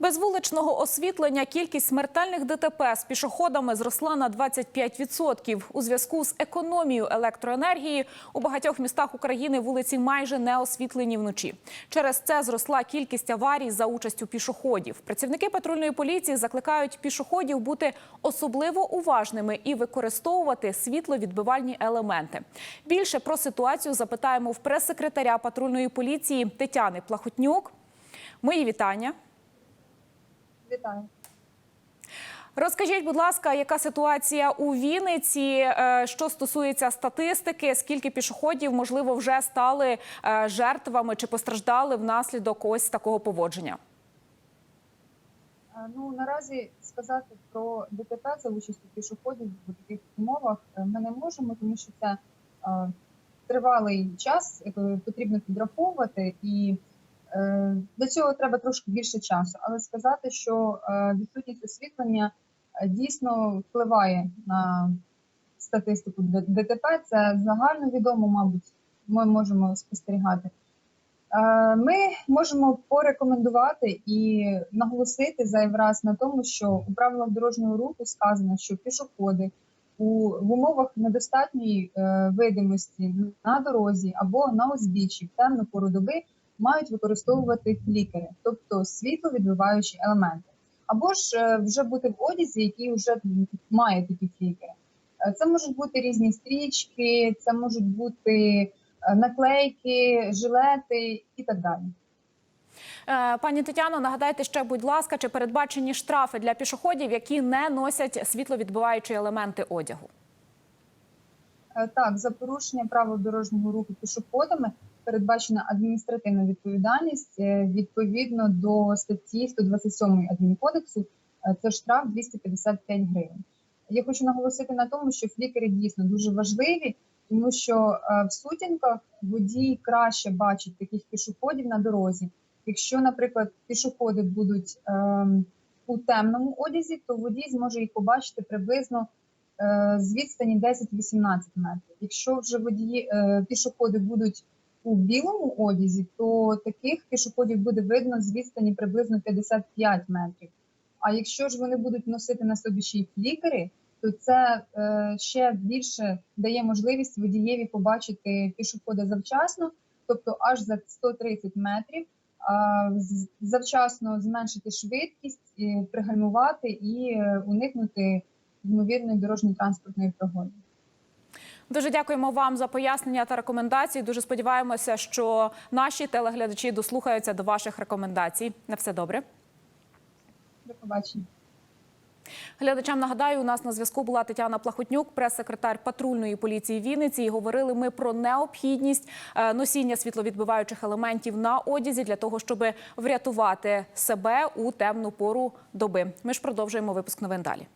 Без вуличного освітлення кількість смертельних ДТП з пішоходами зросла на 25%. У зв'язку з економією електроенергії у багатьох містах України вулиці майже не освітлені вночі. Через це зросла кількість аварій за участю пішоходів. Працівники патрульної поліції закликають пішоходів бути особливо уважними і використовувати світловідбивальні елементи. Більше про ситуацію запитаємо в прес-секретаря патрульної поліції Тетяни Плахотнюк. Мої вітання. Вітаю. Розкажіть, будь ласка, яка ситуація у Вінниці? е, Що стосується статистики, скільки пішоходів, можливо, вже стали е, жертвами чи постраждали внаслідок ось такого поводження? Е, Ну наразі сказати про ДТП за участю пішоходів в таких умовах ми не можемо, тому що це тривалий час, потрібно підраховувати, і е, до цього треба трошки більше часу. Але сказати, що е, відсутність освітлення е, дійсно впливає на статистику ДТП, це загально відомо, мабуть, ми можемо спостерігати. Ми можемо порекомендувати і наголосити зайвий раз на тому, що у правилах дорожнього руху сказано, що пішоходи у в умовах недостатньої видимості на дорозі або на узбіччі в темну пору доби мають використовувати флікери, тобто світловідбиваючі елементи, або ж е, вже бути в одязі, який вже має такі флікери. Е, Це можуть бути різні стрічки, це можуть бути е, наклейки, жилети і так далі. Пані Тетяно, нагадайте ще, будь ласка, чи передбачені штрафи для пішоходів, які не носять світловідбиваючі елементи одягу? Так, за порушення правил дорожнього руху пішоходами передбачена адміністративна відповідальність е, відповідно до статті 127 адмінкодексу. е, Це штраф 255 гривень. Я хочу наголосити на тому, що флікери дійсно дуже важливі, тому що е, в сутінках водій краще бачить таких пішоходів на дорозі. Якщо, наприклад, пішоходи будуть ем, у темному одязі, то водій зможе їх побачити приблизно з відстані 10-18 метрів. Якщо вже водії пішоходи будуть у білому одязі, то таких пішоходів буде видно з відстані приблизно 55 метрів. А якщо ж вони будуть носити на собі ще й флікери, то це е, ще більше дає можливість водієві побачити пішохода завчасно, тобто аж за 130 метрів, а, завчасно зменшити швидкість, і пригальмувати і е, уникнути ймовірної дорожньо-транспортної пригоди. Дуже дякуємо вам за пояснення та рекомендації. Дуже сподіваємося, що наші телеглядачі дослухаються до ваших рекомендацій. На все добре. До побачення. Глядачам нагадаю, у нас на зв'язку була Тетяна Плахотнюк, прес-секретар патрульної поліції Вінниці. І говорили ми про необхідність е, носіння світловідбиваючих елементів на одязі для того, щоб врятувати себе у темну пору доби. Ми ж продовжуємо випуск новин далі.